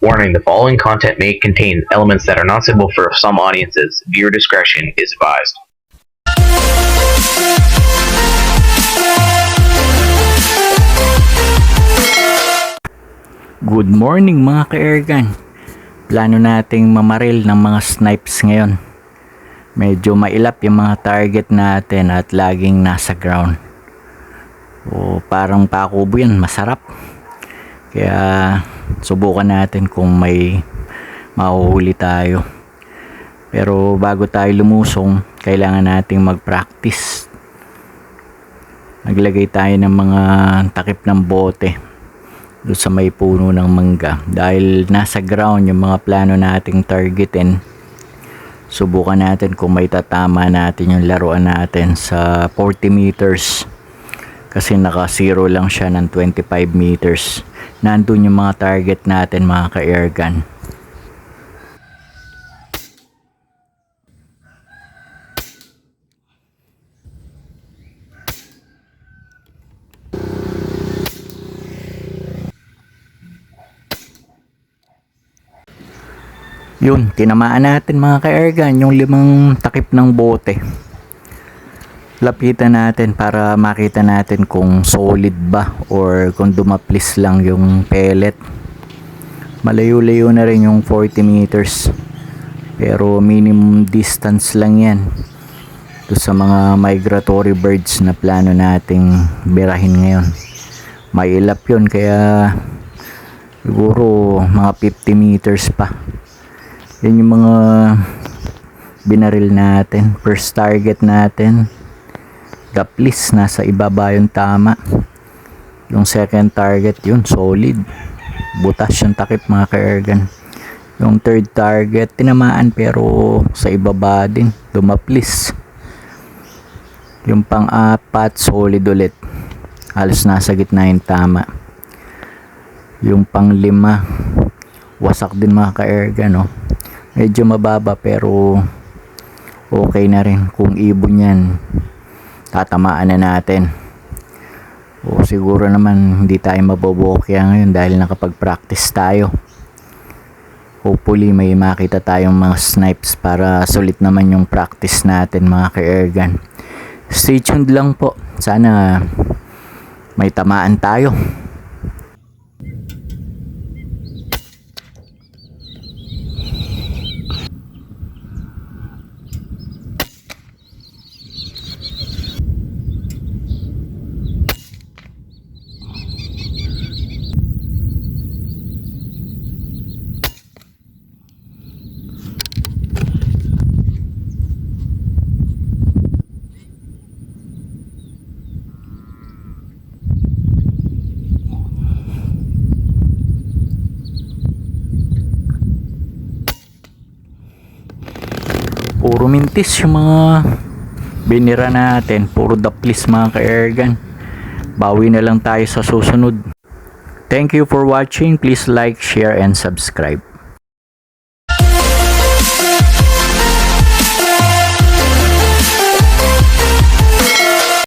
Warning the following content may contain elements that are not suitable for some audiences. Viewer discretion is advised. Good morning mga ka-airgun. Plano nating mamaril ng mga snipes ngayon. Medyo mailap yung mga target natin at laging nasa ground. O parang pakubo yan, masarap. Kaya subukan natin kung may mahuhuli tayo. Pero bago tayo lumusong, kailangan nating mag-practice. Naglagay tayo ng mga takip ng bote doon sa may puno ng mangga dahil nasa ground yung mga plano nating targetin subukan natin kung may tatama natin yung laruan natin sa 40 meters kasi naka zero lang siya ng 25 meters nandun yung mga target natin mga ka-airgun Yun, tinamaan natin mga ka-airgun yung limang takip ng bote. Lapitan natin para makita natin kung solid ba or kung dumaplis lang yung pellet. Malayo-layo na rin yung 40 meters. Pero minimum distance lang yan. To sa mga migratory birds na plano nating birahin ngayon. Mailap yun kaya siguro mga 50 meters pa. Yan yung mga binaril natin. First target natin. Gaplis, nasa ibaba yung tama. Yung second target, yun, solid. Butas yung takip mga ka-airgun. Yung third target, tinamaan pero sa ibaba din. Dumaplis. Yung pang-apat, solid ulit. Halos nasa gitna yung tama. Yung pang-lima, wasak din mga ka-airgun, no? medyo mababa pero okay na rin kung ibon yan tatamaan na natin. O siguro naman hindi tayo mabobokya ngayon dahil nakapag practice tayo. Hopefully may makita tayong mga snipes para sulit naman yung practice natin mga ka-airgun stay tuned lang po. Sana may tamaan tayo puro mintis yung mga binira natin. Puro daplis mga ka-airgun bawi na lang tayo sa susunod. Thank you for watching. Please like share and subscribe